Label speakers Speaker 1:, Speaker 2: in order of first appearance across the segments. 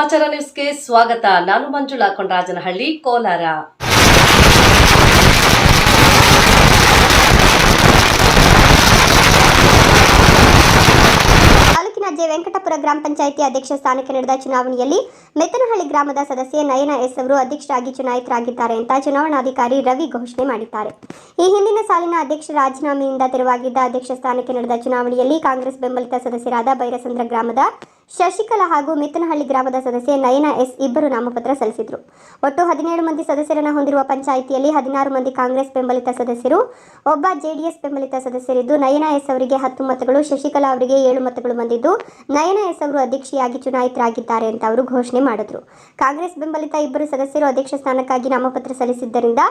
Speaker 1: ಸಮಾಚಾರ ನ್ಯೂಸ್ಗೆ ಸ್ವಾಗತ ನಾನು ಮಂಜುಳಾ ಕೊಂಡರಾಜನಹಳ್ಳಿ ಕೋಲಾರ
Speaker 2: ತಾಲೂಕಿನ ಜೆ ವೆಂಕಟಪುರ ಗ್ರಾಮ ಪಂಚಾಯಿತಿ ಅಧ್ಯಕ್ಷ ಸ್ಥಾನಕ್ಕೆ ನಡೆದ ಚುನಾವಣೆಯಲ್ಲಿ ಮೆತ್ತನಹಳ್ಳಿ ಗ್ರಾಮದ ಸದಸ್ಯೆ ನಯನ ಎಸ್ ಅವರು ಅಧ್ಯಕ್ಷರಾಗಿ ಚುನಾಯಿತರಾಗಿದ್ದಾರೆ ಅಂತ ಚುನಾವಣಾಧಿಕಾರಿ ರವಿ ಘೋಷಣೆ ಮಾಡಿದ್ದಾರೆ. ಈ ಹಿಂದಿನ ಸಾಲಿನ ಅಧ್ಯಕ್ಷ ರಾಜೀನಾಮೆಯಿಂದ ತೆರವಾಗಿದ್ದ ಅಧ್ಯಕ್ಷ ಸ್ಥಾನಕ್ಕೆ ನಡೆದ ಚುನಾವಣೆಯಲ್ಲಿ ಕಾಂಗ್ರೆಸ್ ಬೆಂಬಲಿತ ಸದಸ್ಯರಾದ ಬೈರಸಂದ್ರ ಗ್ರಾಮದ ಶಶಿಕಲಾ ಹಾಗೂ ಮಿತ್ತನಹಳ್ಳಿ ಗ್ರಾಮದ ಸದಸ್ಯೆ ನಯನ ಎಸ್ ಇಬ್ಬರು ನಾಮಪತ್ರ ಸಲ್ಲಿಸಿದರು. ಒಟ್ಟು ಹದಿನೇಳು ಮಂದಿ ಸದಸ್ಯರನ್ನು ಹೊಂದಿರುವ ಪಂಚಾಯಿತಿಯಲ್ಲಿ ಹದಿನಾರು ಮಂದಿ ಕಾಂಗ್ರೆಸ್ ಬೆಂಬಲಿತ ಸದಸ್ಯರು, ಒಬ್ಬ ಜೆಡಿಎಸ್ ಬೆಂಬಲಿತ ಸದಸ್ಯರಿದ್ದು, ನಯನ ಎಸ್ ಅವರಿಗೆ ಹತ್ತು ಮತಗಳು, ಶಶಿಕಲಾ ಅವರಿಗೆ ಏಳು ಮತಗಳು ಬಂದಿದ್ದು, ನಯನ ಎಸ್ ಅವರು ಅಧ್ಯಕ್ಷೆಯಾಗಿ ಚುನಾಯಿತರಾಗಿದ್ದಾರೆ ಅಂತ ಅವರು ಘೋಷಣೆ ಮಾಡಿದ್ರು. ಕಾಂಗ್ರೆಸ್ ಬೆಂಬಲಿತ ಇಬ್ಬರು ಸದಸ್ಯರು ಅಧ್ಯಕ್ಷ ಸ್ಥಾನಕ್ಕಾಗಿ ನಾಮಪತ್ರ ಸಲ್ಲಿಸಿದ್ದರಿಂದ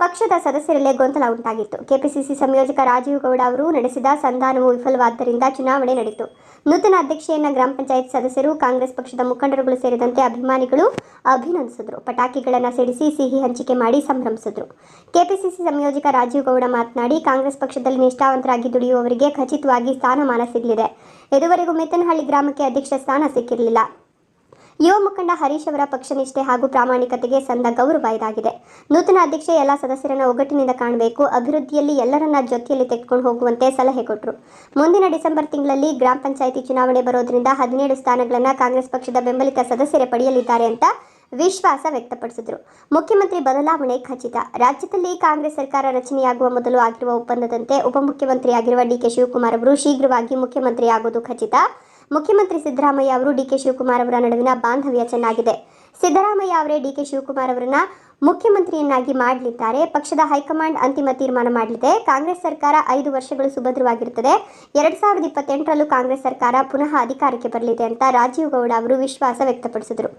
Speaker 2: ಪಕ್ಷದ ಸದಸ್ಯರಲ್ಲೇ ಗೊಂದಲ ಉಂಟಾಗಿತ್ತು. ಕೆಪಿಸಿಸಿ ಸಂಯೋಜಕ ರಾಜೀವ್ ಗೌಡ ಅವರು ನಡೆಸಿದ ಸಂಧಾನವು ವಿಫಲವಾದ್ದರಿಂದ ಚುನಾವಣೆ ನಡೆಯಿತು. ನೂತನ ಅಧ್ಯಕ್ಷೆಯನ್ನ ಗ್ರಾಮ ಪಂಚಾಯತ್ ಸದಸ್ಯರು ಕಾಂಗ್ರೆಸ್ ಪಕ್ಷದ ಮುಖಂಡರುಗಳು ಸೇರಿದಂತೆ ಅಭಿಮಾನಿಗಳು ಅಭಿನಂದಿಸಿದ್ರು. ಪಟಾಕಿಗಳನ್ನು ಸಿಡಿಸಿ ಸಿಹಿ ಹಂಚಿಕೆ ಮಾಡಿ ಸಂಭ್ರಮಿಸಿದ್ರು. ಕೆಪಿಸಿಸಿ ಸಂಯೋಜಕ ರಾಜೀವ್ ಗೌಡ ಮಾತನಾಡಿ, ಕಾಂಗ್ರೆಸ್ ಪಕ್ಷದಲ್ಲಿ ನಿಷ್ಠಾವಂತರಾಗಿ ದುಡಿಯುವವರಿಗೆ ಖಚಿತವಾಗಿ ಸ್ಥಾನಮಾನ ಸಿಗಲಿದೆ. ಇದುವರೆಗೂ ಮೆತ್ತನಹಳ್ಳಿ ಗ್ರಾಮಕ್ಕೆ ಅಧ್ಯಕ್ಷ ಸ್ಥಾನ ಸಿಕ್ಕಿರಲಿಲ್ಲ. ಯುವ ಮುಖಂಡ ಹರೀಶ್ ಅವರ ಪಕ್ಷನಿಷ್ಠೆ ಹಾಗೂ ಪ್ರಾಮಾಣಿಕತೆಗೆ ಸಂದ ಗೌರವ ಇದಾಗಿದೆ. ನೂತನ ಅಧ್ಯಕ್ಷ ಎಲ್ಲ ಸದಸ್ಯರನ್ನ ಒಗ್ಗಟ್ಟಿನಿಂದ ಕಾಣಬೇಕು. ಅಭಿವೃದ್ಧಿಯಲ್ಲಿ ಎಲ್ಲರನ್ನ ಜೊತೆಯಲ್ಲಿ ತೆಗೆದುಕೊಂಡು ಹೋಗುವಂತೆ ಸಲಹೆ ಕೊಟ್ಟರು ಮುಂದಿನ ಡಿಸೆಂಬರ್ ತಿಂಗಳಲ್ಲಿ ಗ್ರಾಮ ಪಂಚಾಯಿತಿ ಚುನಾವಣೆ ಬರೋದ್ರಿಂದ ಹದಿನೇಳು ಸ್ಥಾನಗಳನ್ನು ಕಾಂಗ್ರೆಸ್ ಪಕ್ಷದ ಬೆಂಬಲಿತ ಸದಸ್ಯರೇ ಪಡೆಯಲಿದ್ದಾರೆ ಅಂತ ವಿಶ್ವಾಸ ವ್ಯಕ್ತಪಡಿಸಿದರು. ಮುಖ್ಯಮಂತ್ರಿ ಬದಲಾವಣೆ ಖಚಿತ. ರಾಜ್ಯದಲ್ಲಿ ಕಾಂಗ್ರೆಸ್ ಸರ್ಕಾರ ರಚನೆಯಾಗುವ ಮೊದಲು ಆಗಿರುವ ಒಪ್ಪಂದದಂತೆ ಉಪಮುಖ್ಯಮಂತ್ರಿಯಾಗಿರುವ ಡಿಕೆ ಶಿವಕುಮಾರ್ ಅವರು ಶೀಘ್ರವಾಗಿ ಮುಖ್ಯಮಂತ್ರಿಯಾಗುವುದು ಖಚಿತ. ಮುಖ್ಯಮಂತ್ರಿ ಸಿದ್ದರಾಮಯ್ಯ ಅವರು ಡಿಕೆ ಶಿವಕುಮಾರ್ ಅವರ ನಡುವಿನ ಬಾಂಧವ್ಯ ಚೆನ್ನಾಗಿದೆ. ಸಿದ್ದರಾಮಯ್ಯ ಅವರೇ ಡಿಕೆ ಶಿವಕುಮಾರ್ ಅವರನ್ನ ಮುಖ್ಯಮಂತ್ರಿಯನ್ನಾಗಿ ಮಾಡಲಿದ್ದಾರೆ. ಪಕ್ಷದ ಹೈಕಮಾಂಡ್ ಅಂತಿಮ ತೀರ್ಮಾನ ಮಾಡಲಿದೆ. ಕಾಂಗ್ರೆಸ್ ಸರ್ಕಾರ ಐದು ವರ್ಷಗಳು ಸುಭದ್ರವಾಗಿರುತ್ತದೆ. ಎರಡ್ ಸಾವಿರದ ಇಪ್ಪತ್ತೆಂಟರಲ್ಲೂ ಕಾಂಗ್ರೆಸ್ ಸರ್ಕಾರ ಪುನಃ ಅಧಿಕಾರಕ್ಕೆ ಬರಲಿದೆ ಅಂತ ರಾಜೀವ್ ಗೌಡ ಅವರು ವಿಶ್ವಾಸ ವ್ಯಕ್ತಪಡಿಸಿದರು.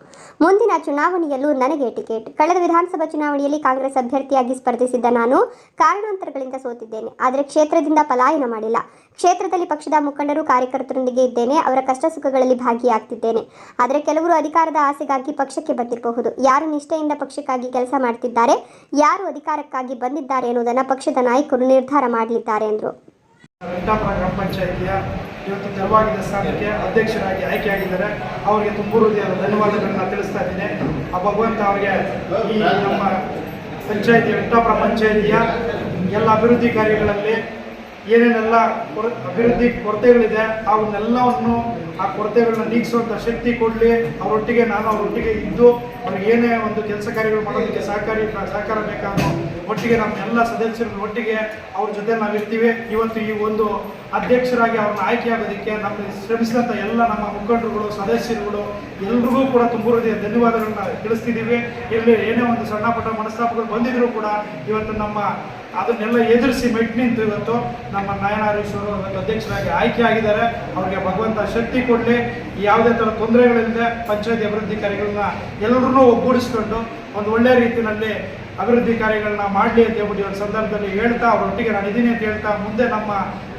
Speaker 2: ಮುಂದಿನ ಚುನಾವಣೆಯಲ್ಲೂ ನನಗೆ ಟಿಕೆಟ್. ಕಳೆದ ವಿಧಾನಸಭಾ ಚುನಾವಣೆಯಲ್ಲಿ ಕಾಂಗ್ರೆಸ್ ಅಭ್ಯರ್ಥಿಯಾಗಿ ಸ್ಪರ್ಧಿಸಿದ್ದ ನಾನು ಕಾರಣಾಂತರಗಳಿಂದ ಸೋತಿದ್ದೇನೆ. ಆದರೆ ಕ್ಷೇತ್ರದಿಂದ ಪಲಾಯನ ಮಾಡಿಲ್ಲ. ಕ್ಷೇತ್ರದಲ್ಲಿ ಪಕ್ಷದ ಮುಖಂಡರು ಕಾರ್ಯಕರ್ತರೊಂದಿಗೆ ಇದ್ದೇನೆ, ಅವರ ಕಷ್ಟ ಸುಖಗಳಲ್ಲಿ ಭಾಗಿಯಾಗ್ತಿದ್ದೇನೆ. ಆದರೆ ಕೆಲವರು ಅಧಿಕಾರದ ಆಸೆಗಾಗಿ ಪಕ್ಷಕ್ಕೆ ಬಂದಿರಬಹುದು. ಯಾರು ನಿಷ್ಠೆಯಿಂದ ಪಕ್ಷಕ್ಕಾಗಿ ಕೆಲಸ ಮಾಡ್ತಿದ್ದಾರೆ, ಯಾರು ಅಧಿಕಾರಕ್ಕಾಗಿ ಬಂದಿದ್ದಾರೆ ಎನ್ನುವುದನ್ನು ಪಕ್ಷದ ನಾಯಕರು ನಿರ್ಧಾರ ಮಾಡಲಿದ್ದಾರೆ ಎಂದರು.
Speaker 3: ಗ್ರಾಮ ಪಂಚಾಯಿತಿಯ ಇವತ್ತು ತೆರವಾಗಿದ್ದ ಸ್ಥಾನಕ್ಕೆ ಅಧ್ಯಕ್ಷರಾಗಿ ಆಯ್ಕೆಯಾಗಿದ್ದಾರೆ. ಅವರಿಗೆ ತುಂಬ ಹೃದಯದ ಧನ್ಯವಾದಗಳನ್ನ ತಿಳಿಸ್ತಾ ಇದ್ದೀನಿ. ಆ ಭಗವಂತ ಅವರಿಗೆ ಈ ನಮ್ಮ ಪಂಚಾಯಿತಿ ವೆಂಕಟಾಪುರ ಪಂಚಾಯಿತಿಯ ಎಲ್ಲ ಅಭಿವೃದ್ಧಿ ಕಾರ್ಯಗಳಲ್ಲಿ ಏನೇನೆಲ್ಲ ಕೊರ, ಅಭಿವೃದ್ಧಿ ಕೊರತೆಗಳಿದೆ, ಅವನ್ನೆಲ್ಲವನ್ನು ಆ ಕೊರತೆಗಳನ್ನ ನೀಗಿಸುವಂತ ಶಕ್ತಿ ಕೊಡಲಿ, ಅವರೊಟ್ಟಿಗೆ ನಾನು ಅವರೊಟ್ಟಿಗೆ ಇದ್ದು, ಅವ್ರಿಗೆ ಏನೇ ಒಂದು ಕೆಲಸ ಕಾರ್ಯಗಳು ಮಾಡೋದಕ್ಕೆ ಸಹಕಾರಿ, ಸಹಕಾರ ಬೇಕಾದೋ ಒಟ್ಟಿಗೆ ನಮ್ಮ ಎಲ್ಲ ಸದಸ್ಯರ ಒಟ್ಟಿಗೆ ಅವ್ರ ಜೊತೆ ನಾವಿರ್ತೀವಿ. ಇವತ್ತು ಈ ಒಂದು ಅಧ್ಯಕ್ಷರಾಗಿ ಅವ್ರನ್ನ ಆಯ್ಕೆಯಾಗೋದಕ್ಕೆ ನಮ್ಮ ಶ್ರಮಿಸಿದಂಥ ಎಲ್ಲ ನಮ್ಮ ಮುಖಂಡರುಗಳು, ಸದಸ್ಯರುಗಳು, ಎಲ್ರಿಗೂ ಕೂಡ ತುಂಬ ಧನ್ಯವಾದಗಳನ್ನ ತಿಳಿಸ್ತಿದ್ದೀವಿ. ಇಲ್ಲಿ ಏನೇ ಒಂದು ಸಣ್ಣ ಪುಟ್ಟ ಮನಸ್ತಾಪಗಳು ಬಂದಿದ್ರು ಕೂಡ ಇವತ್ತು ನಮ್ಮ ಅದನ್ನೆಲ್ಲ ಎದುರಿಸಿ ಮೆಟ್ ನಿಂತು ಇವತ್ತು ನಮ್ಮ ನಾಯನಾರೀಶ್ವರು ಇವತ್ತು ಅಧ್ಯಕ್ಷರಾಗಿ ಆಯ್ಕೆ ಆಗಿದ್ದಾರೆ ಅವರಿಗೆ ಭಗವಂತ ಶಕ್ತಿ ಕೊಡಲಿ. ಯಾವುದೇ ಥರ ತೊಂದರೆಗಳಿಲ್ಲದೆ ಪಂಚಾಯತಿ ಅಭಿವೃದ್ಧಿ ಕಾರ್ಯಗಳನ್ನ ಎಲ್ಲರನ್ನೂ ಒಗ್ಗೂಡಿಸ್ಕೊಂಡು ಒಂದು ಒಳ್ಳೆಯ ರೀತಿಯಲ್ಲಿ ಅಭಿವೃದ್ಧಿ ಕಾರ್ಯಗಳನ್ನ ಮಾಡಲಿ ಅಂತ ಹೇಳ್ಬಿಟ್ಟು ಇವತ್ತು ಸಂದರ್ಭದಲ್ಲಿ ಹೇಳ್ತಾ, ಅವರೊಟ್ಟಿಗೆ ನಾನು ಇದ್ದೀನಿ ಅಂತ ಹೇಳ್ತಾ, ಮುಂದೆ ನಮ್ಮ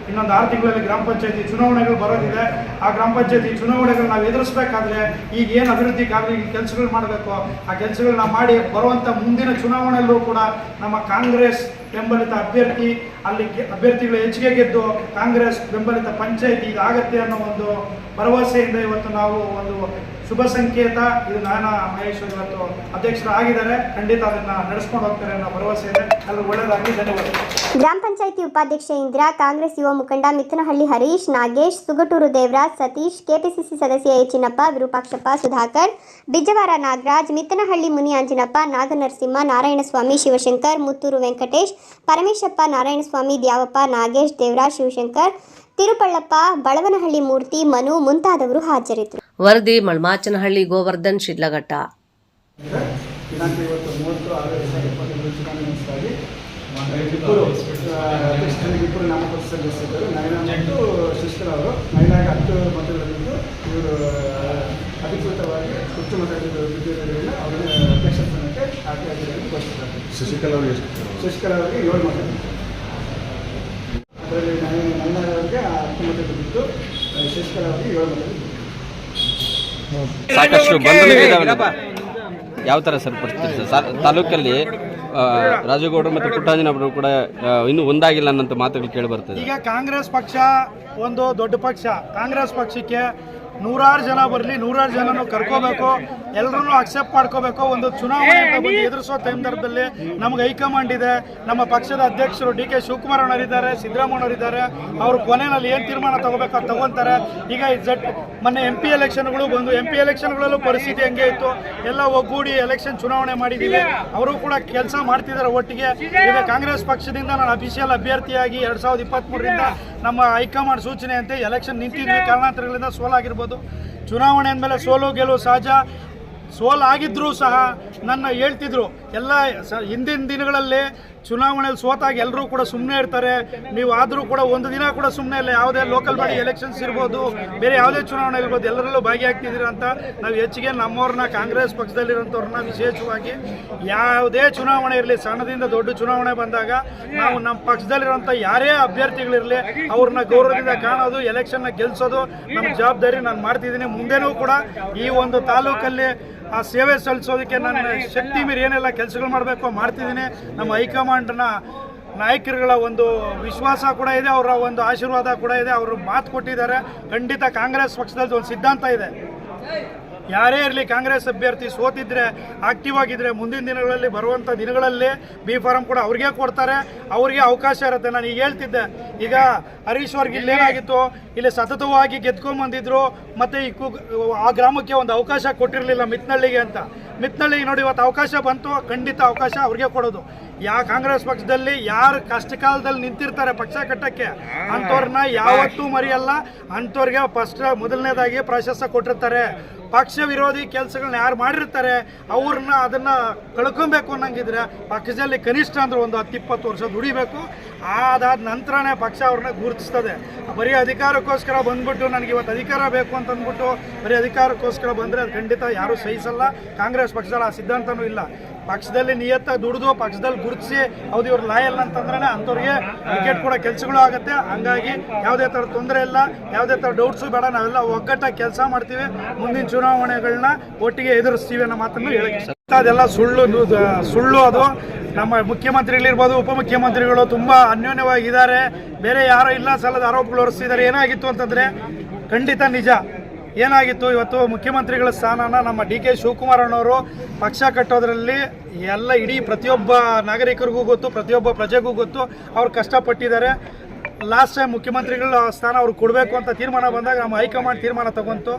Speaker 3: ಇನ್ನೊಂದು ಆರು ತಿಂಗಳಲ್ಲಿ ಗ್ರಾಮ ಪಂಚಾಯತಿ ಚುನಾವಣೆಗಳು ಬರೋದಿದೆ. ಆ ಗ್ರಾಮ ಪಂಚಾಯತಿ ಚುನಾವಣೆಗಳು ನಾವು ಎದುರಿಸ್ಬೇಕಾದ್ರೆ ಈಗ ಏನು ಅಭಿವೃದ್ಧಿ ಕಾರ್ಯ ಕೆಲಸಗಳು ಮಾಡಬೇಕು. ಆ ಕೆಲಸಗಳನ್ನ ಮಾಡಿ ಬರುವಂಥ ಮುಂದಿನ ಚುನಾವಣೆಯಲ್ಲೂ ಕೂಡ ನಮ್ಮ ಕಾಂಗ್ರೆಸ್ ಬೆಂಬಲಿತ ಅಭ್ಯರ್ಥಿ ಅಲ್ಲಿ ಅಭ್ಯರ್ಥಿಗಳು ಹೆಚ್ಚಿಗೆ ಗೆದ್ದು ಕಾಂಗ್ರೆಸ್ ಬೆಂಬಲಿತ ಪಂಚಾಯತಿ ಇದಾಗತ್ತೆ ಅನ್ನೋ ಒಂದು ಭರವಸೆಯಿಂದ ಇವತ್ತು ನಾವು ಒಂದು ಶುಭ ಸಂಕೇತ. ಇದು ನಾನಾ ಮಹೇಶ್ವರ್ ಇವತ್ತು ಅಧ್ಯಕ್ಷರಾಗಿದ್ದಾರೆ ಖಂಡಿತ ಅದನ್ನ ನಡೆಸ್ಕೊಂಡು ಹೋಗ್ತಾರೆ ಅನ್ನೋ ಭರವಸೆ ಇದೆ ಎಲ್ಲರೂ ಒಳ್ಳೆಯದಾಗಲಿ ಧನ್ಯವಾದಗಳು.
Speaker 2: ಗ್ರಾಮ ಪಂಚಾಯಿತಿ ಉಪಾಧ್ಯಕ್ಷ ಇಂದಿರಾ, ಕಾಂಗ್ರೆಸ್ ಯುವ ಮುಖಂಡ ಮಿಥುನಹಳ್ಳಿ ಹರೀಶ್, ನಾಗೇಶ್, ಸುಗಟೂರು ದೇವರಾಜ್, ಸತೀಶ್, ಕೆಪಿಸಿಸಿ ಸದಸ್ಯ ಎ ಚಿನ್ನಪ್ಪ ವಿರೂಪಾಕ್ಷಪ್ಪ, ಸುಧಾಕರ್, ಬಿಜವಾರ ನಾಗರಾಜ್ ಮಿತ್ತನಹಳ್ಳಿ ಮುನಿ ಅಂಜಿನಪ್ಪ, ನಾಗನರಸಿಂಹ, ನಾರಾಯಣಸ್ವಾಮಿ, ಶಿವಶಂಕರ್, ಮುತ್ತೂರು ವೆಂಕಟೇಶ್, ಪರಮೇಶಪ್ಪ, ನಾರಾಯಣಸ್ವಾಮಿ ದ್ಯಾವಪ್ಪ ನಾಗೇಶ್ ದೇವರಾಜ್ ಶಿವಶಂಕರ್ ತಿರುಪಳ್ಳಪ್ಪ ಬಳವನಹಳ್ಳಿ ಮೂರ್ತಿ ಮನು ಮುಂತಾದವರು ಹಾಜರಿದ್ದರು.
Speaker 1: ವರದಿ ಮಳ್ಮಾಚನಹಳ್ಳಿ ಗೋವರ್ಧನ್ ಶಿಡ್ಲಘಟ್ಟ.
Speaker 4: ದಿನಾಂಕ ಇವತ್ತು ಮೂವತ್ತು ಆರು ಎರಡು ಸಾವಿರದ ಇಪ್ಪತ್ತೊಂದು ಚುನಾವಣೆ ನಡೆಸಲಾಗಿ ಇಬ್ಬರು ನಾಮಪತ್ರ ಸಲ್ಲಿಸಿದ್ದರು ನಯನ ಮತ್ತು ಶಶಿಕಲ ಅವರು ನಯನಾಗ ಹತ್ತು ಇವರು ಅಧಿಕೃತವಾಗಿ ಹೆಚ್ಚು ಮತಗಳು ಬಿದ್ದಿರೋದ್ರಿಂದ ಅವರನ್ನು ಅಧ್ಯಕ್ಷ ಸ್ಥಾನಕ್ಕೆ ಘೋಷಿಸಿದ್ದಾರೆ
Speaker 5: ಶಶಿಕಲಾ
Speaker 4: ಶಶಿಕಲಾ ಅವರಿಗೆ ಏಳು ಮತ ಅದರಲ್ಲಿ ನಯನ ನನ್ನ ಅವರಿಗೆ ಹತ್ತು ಮತಗಳು ಬಿದ್ದು ಶಶಿಕಲಾ ಅವರಿಗೆ ಏಳು ಮತಗಳು ಬಿದ್ದು
Speaker 6: ಸಾಕಷ್ಟು ಬಂಧನಗಳಿದಾವೆ ಯಾವ ಥರ ಸರಿಪಡಿಸ್ತೀರಿ ಸರ್? ಸಾ- ತಾಲೂಕಲ್ಲಿ ರಾಜೇಗೌಡರು ಮತ್ತು ಪುಟ್ಟಾಂಜನವರು ಕೂಡ ಇನ್ನೂ ಒಂದಾಗಿಲ್ಲ ಅನ್ನೋಂಥ ಮಾತುಗಳು ಕೇಳಿ ಬರ್ತದೆ.
Speaker 3: ಈಗ ಕಾಂಗ್ರೆಸ್ ಪಕ್ಷ ಒಂದು ದೊಡ್ಡ ಪಕ್ಷ. ಕಾಂಗ್ರೆಸ್ ಪಕ್ಷಕ್ಕೆ ನೂರಾರು ಜನ ಬರಲಿ, ನೂರಾರು ಜನನು ಕರ್ಕೋಬೇಕು ಎಲ್ಲರೂ ಅಕ್ಸೆಪ್ಟ್ ಮಾಡ್ಕೋಬೇಕು. ಒಂದು ಚುನಾವಣೆ ಅಂತ ಎದುರಿಸೋ ಸಂದರ್ಭದಲ್ಲಿ ನಮ್ಗೆ ಹೈಕಮಾಂಡ್ ಇದೆ. ನಮ್ಮ ಪಕ್ಷದ ಅಧ್ಯಕ್ಷರು ಡಿ ಕೆ ಶಿವಕುಮಾರ್ ಅವರಿದ್ದಾರೆ ಸಿದ್ದರಾಮಯ್ಯನವರಿದ್ದಾರೆ ಅವರು ಕೊನೆಯಲ್ಲಿ ಏನು ತೀರ್ಮಾನ ತಗೋಬೇಕು ಅದು ತಗೊಂತಾರೆ ಈಗ ಜಟ್ ಮೊನ್ನೆ ಎಂ ಪಿ ಎಲೆಕ್ಷನ್ಗಳು ಬಂದು ಎಂ ಪಿ ಎಲೆಕ್ಷನ್ಗಳಲ್ಲೂ ಪರಿಸ್ಥಿತಿ ಹೆಂಗೆ ಇತ್ತು. ಎಲ್ಲ ಒಗ್ಗೂಡಿ ಎಲೆಕ್ಷನ್ ಚುನಾವಣೆ ಮಾಡಿದ್ದೀವಿ ಅವರು ಕೂಡ ಕೆಲಸ ಮಾಡ್ತಿದ್ದಾರೆ ಒಟ್ಟಿಗೆ. ಈಗ ಕಾಂಗ್ರೆಸ್ ಪಕ್ಷದಿಂದ ನಾನು ಅಫಿಷಿಯಲ್ ಅಭ್ಯರ್ಥಿಯಾಗಿ ಎರಡು ಸಾವಿರದ ಇಪ್ಪತ್ತ್ಮೂರರಿಂದ ನಮ್ಮ ಹೈಕಮಾಂಡ್ ಸೂಚನೆಯಂತೆ ಎಲೆಕ್ಷನ್ ನಿಂತಿದ್ವಿ. ಕಾರಣಾಂತರಗಳಿಂದ ಸೋಲಾಗಿರ್ಬೋದು. ಚುನಾವಣೆ ಅಂದಮೇಲೆ ಸೋಲು ಗೆಲುವು ಸಹಜ. ಸೋಲಾಗಿದ್ರೂ ಸಹ ನನ್ನ ಹೇಳ್ತಿದ್ರು, ಎಲ್ಲ ಹಿಂದಿನ ದಿನಗಳಲ್ಲಿ ಚುನಾವಣೆಯಲ್ಲಿ ಸೋತಾಗ ಎಲ್ಲರೂ ಕೂಡ ಸುಮ್ಮನೆ ಇರ್ತಾರೆ ನೀವು ಆದರೂ ಕೂಡ ಒಂದು ದಿನ ಕೂಡ ಸುಮ್ಮನೆ ಇಲ್ಲ ಯಾವುದೇ ಲೋಕಲ್ ಬಾಡಿ ಎಲೆಕ್ಷನ್ಸ್ ಇರ್ಬೋದು, ಬೇರೆ ಯಾವುದೇ ಚುನಾವಣೆ ಇರ್ಬೋದು, ಎಲ್ಲರಲ್ಲೂ ಭಾಗಿಯಾಗ್ತಿದ್ದೀರ ಅಂತ ನಾವು ಹೆಚ್ಚಿಗೆ ನಮ್ಮವ್ರನ್ನ ಕಾಂಗ್ರೆಸ್ ಪಕ್ಷದಲ್ಲಿರೋಂಥವ್ರನ್ನ ವಿಶೇಷವಾಗಿ ಯಾವುದೇ ಚುನಾವಣೆ ಇರಲಿ, ಸಣ್ಣದಿಂದ ದೊಡ್ಡ ಚುನಾವಣೆ ಬಂದಾಗ ನಾವು ನಮ್ಮ ಪಕ್ಷದಲ್ಲಿರೋಂಥ ಯಾರೇ ಅಭ್ಯರ್ಥಿಗಳಿರಲಿ, ಅವ್ರನ್ನ ಗೌರವದಿಂದ ಕಾಣೋದು ಎಲೆಕ್ಷನ್ನ ಗೆಲ್ಲಿಸೋದು ನಮ್ಮ ಜವಾಬ್ದಾರಿ ನಾನು ಮಾಡ್ತಿದ್ದೀನಿ. ಮುಂದೆನೂ ಕೂಡ ಈ ಒಂದು ತಾಲೂಕಲ್ಲಿ ಆ ಸೇವೆ ಸಲ್ಲಿಸೋದಕ್ಕೆ ನನ್ನ ಶಕ್ತಿ ಮೀರಿ ಏನೆಲ್ಲ ಕೆಲಸಗಳು ಮಾಡಬೇಕು ಮಾಡ್ತಿದ್ದೀನಿ. ನಮ್ಮ ಹೈಕಮಾಂಡ್ನ ನಾಯಕರುಗಳ ಒಂದು ವಿಶ್ವಾಸ ಕೂಡ ಇದೆ, ಅವರ ಒಂದು ಆಶೀರ್ವಾದ ಕೂಡ ಇದೆ, ಅವರು ಮಾತು ಕೊಟ್ಟಿದ್ದಾರೆ. ಖಂಡಿತ ಕಾಂಗ್ರೆಸ್ ಪಕ್ಷದಲ್ಲಿ ಒಂದು ಸಿದ್ಧಾಂತ ಇದೆ. ಯಾರೇ ಇರಲಿ ಕಾಂಗ್ರೆಸ್ ಅಭ್ಯರ್ಥಿ ಸೋತಿದ್ರೆ ಆಕ್ಟಿವ್ ಆಗಿದ್ರೆ ಮುಂದಿನ ದಿನಗಳಲ್ಲಿ ಬರುವಂಥ ದಿನಗಳಲ್ಲಿ ಬಿ ಫಾರಂ ಕೂಡ ಅವ್ರಿಗೆ ಕೊಡ್ತಾರೆ ಅವ್ರಿಗೆ ಅವಕಾಶ ಇರುತ್ತೆ. ನಾನು ಈಗ ಹೇಳ್ತಿದ್ದೆ ಈಗ ಹರೀಶ್ ಅವ್ರಿಗೆ ಇಲ್ಲಿ ಏನಾಗಿತ್ತು ಇಲ್ಲಿ ಸತತವಾಗಿ ಗೆದ್ಕೊಂಬಂದಿದ್ರು ಮತ್ತೆ ಈ ಕು ಆ ಗ್ರಾಮಕ್ಕೆ ಒಂದು ಅವಕಾಶ ಕೊಟ್ಟಿರಲಿಲ್ಲ ಮಿತ್ನಳ್ಳಿಗೆ ಅಂತ. ಮಿತ್ನಳ್ಳಿಗೆ ನೋಡಿ ಇವತ್ತು ಅವಕಾಶ ಬಂತು ಖಂಡಿತ ಅವಕಾಶ ಅವ್ರಿಗೆ ಕೊಡೋದು. ಯಾ ಕಾಂಗ್ರೆಸ್ ಪಕ್ಷದಲ್ಲಿ ಯಾರು ಕಷ್ಟ ಕಾಲದಲ್ಲಿ ನಿಂತಿರ್ತಾರೆ ಪಕ್ಷ ಕಟ್ಟಕ್ಕೆ? ಅಂಥವ್ರನ್ನ ಯಾವತ್ತೂ ಮರೆಯಲ್ಲ. ಅಂಥವ್ರಿಗೆ ಫಸ್ಟ್ ಮೊದಲನೇದಾಗಿ ಪ್ರಾಶಸ್ತ್ಯ ಕೊಟ್ಟಿರ್ತಾರೆ. ಪಕ್ಷ ವಿರೋಧಿ ಕೆಲಸಗಳನ್ನ ಯಾರು ಮಾಡಿರ್ತಾರೆ, ಅವ್ರನ್ನ ಅದನ್ನ ಕಳ್ಕೊಬೇಕು ಅನ್ನಂಗಿದ್ರೆ ಪಕ್ಷದಲ್ಲಿ ಕನಿಷ್ಠ ಅಂದ್ರೆ ಒಂದು ಹತ್ತಿಪ್ಪತ್ತು ವರ್ಷ ದುಡಿಬೇಕು. ಅದಾದ ನಂತರನೇ ಪಕ್ಷ ಅವ್ರನ್ನ ಗುರುತಿಸ್ತದೆ. ಬರೀ ಅಧಿಕಾರಕ್ಕೋಸ್ಕರ ಬಂದ್ಬಿಟ್ಟು ನನಗೆ ಇವತ್ತು ಅಧಿಕಾರ ಬೇಕು ಅಂತ ಅಂದ್ಬಿಟ್ಟು ಬರೀ ಅಧಿಕಾರಕ್ಕೋಸ್ಕರ ಬಂದರೆ ಅದು ಖಂಡಿತ ಯಾರೂ ಸಹಿಸಲ್ಲ. ಕಾಂಗ್ರೆಸ್ ಪಕ್ಷದಲ್ಲಿ ಆ ಸಿದ್ಧಾಂತನೂ ಇಲ್ಲ. ಪಕ್ಷದಲ್ಲಿ ನಿಯತ್ತಾ ದುಡಿದು ಪಕ್ಷದಲ್ಲಿ ಗುರುತಿಸಿ ಹೌದು, ಇವ್ರು ಲಾಯಲ್ ಅಂತಂದ್ರೆ ಅಂಥವ್ರಿಗೆ ಟಿಕೆಟ್ ಕೂಡ ಕೆಲಸಗಳು ಆಗುತ್ತೆ. ಹಂಗಾಗಿ ಯಾವುದೇ ಥರ ತೊಂದರೆ ಇಲ್ಲ, ಯಾವುದೇ ಥರ ಡೌಟ್ಸು ಬೇಡ, ನಾವೆಲ್ಲ ಒಗ್ಗಟ್ಟಾಗಿ ಕೆಲಸ ಮಾಡ್ತೀವಿ. ಮುಂದಿನ ಚುನಾವಣೆಗಳನ್ನ ಒಟ್ಟಿಗೆ ಎದುರಿಸ್ತೀವಿ ಅನ್ನೋ ಮಾತನ್ನು ಹೇಳಕ್ಕೆ ಅದೆಲ್ಲ ಸುಳ್ಳು ಸುಳ್ಳು ಅದು. ನಮ್ಮ ಮುಖ್ಯಮಂತ್ರಿಗಳಿರ್ಬೋದು, ಉಪಮುಖ್ಯಮಂತ್ರಿಗಳು ತುಂಬಾ ಅನ್ಯೋನ್ಯವಾಗಿದ್ದಾರೆ. ಬೇರೆ ಯಾರೋ ಇಲ್ಲ, ಸಲ್ಲದ ಆರೋಪಗಳು ಹೊರಿಸ್ತಿದ್ದಾರೆ ಏನಾಗಿತ್ತು ಅಂತಂದ್ರೆ ಖಂಡಿತ ನಿಜ. ಏನಾಗಿತ್ತು? ಇವತ್ತು ಮುಖ್ಯಮಂತ್ರಿಗಳ ಸ್ಥಾನನ ನಮ್ಮ ಡಿ ಕೆ ಶಿವಕುಮಾರ್ ಅಣ್ಣವರು ಪಕ್ಷ ಕಟ್ಟೋದ್ರಲ್ಲಿ ಎಲ್ಲ ಇಡೀ ಪ್ರತಿಯೊಬ್ಬ ನಾಗರಿಕರಿಗೂ ಗೊತ್ತು, ಪ್ರತಿಯೊಬ್ಬ ಪ್ರಜೆಗೂ ಗೊತ್ತು. ಅವ್ರು ಕಷ್ಟಪಟ್ಟಿದ್ದಾರೆ. ಲಾಸ್ಟ್ ಟೈಮ್ ಮುಖ್ಯಮಂತ್ರಿಗಳ ಸ್ಥಾನ ಅವ್ರು ಕೊಡಬೇಕು ಅಂತ ತೀರ್ಮಾನ ಬಂದಾಗ ನಮ್ಮ ಹೈಕಮಾಂಡ್ ತೀರ್ಮಾನ ತಗೊಂತು.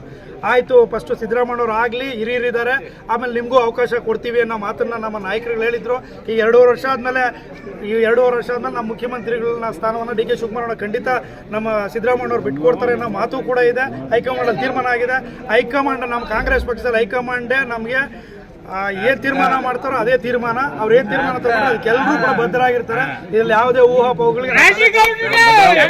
Speaker 3: ಆಯಿತು ಫಸ್ಟು ಸಿದ್ದರಾಮಯ್ಯವ್ರು ಆಗಲಿ, ಹಿರಿಯರಿದ್ದಾರೆ. ಆಮೇಲೆ ನಿಮಗೂ ಅವಕಾಶ ಕೊಡ್ತೀವಿ ಅನ್ನೋ ಮಾತನ್ನು ನಮ್ಮ ನಾಯಕರುಗಳು ಹೇಳಿದರು. ಈ ಎರಡೂವರೆ ವರ್ಷ ಆದಮೇಲೆ, ಈ ಎರಡೂವರೆ ವರ್ಷ ಆದಮೇಲೆ ನಮ್ಮ ಮುಖ್ಯಮಂತ್ರಿಗಳನ್ನ ಸ್ಥಾನವನ್ನು ಡಿ ಕೆ ಶಿವಕುಮಾರ್ ಖಂಡಿತ ನಮ್ಮ ಸಿದ್ದರಾಮಯ್ಯವ್ರು ಬಿಟ್ಕೊಡ್ತಾರೆ ಅನ್ನೋ ಮಾತು ಕೂಡ ಇದೆ. ಹೈಕಮಾಂಡಲ್ಲಿ ತೀರ್ಮಾನ ಆಗಿದೆ. ಹೈಕಮಾಂಡ್ ನಮ್ಮ ಕಾಂಗ್ರೆಸ್ ಪಕ್ಷದಲ್ಲಿ ಹೈಕಮಾಂಡೇ ನಮಗೆ ಏನು ತೀರ್ಮಾನ ಮಾಡ್ತಾರೋ ಅದೇ ತೀರ್ಮಾನ. ಅವ್ರು ಏನ್ ತೀರ್ಮಾನ ತಗೊಂಡ್ರೆ ಅದಕ್ಕೆಲ್ಲರೂ ಕೂಡ ಬದ್ಧರಾಗಿರ್ತಾರೆ. ಇದರಲ್ಲಿ ಯಾವುದೇ ಊಹಾಪೋಹಗಳಿಗೆ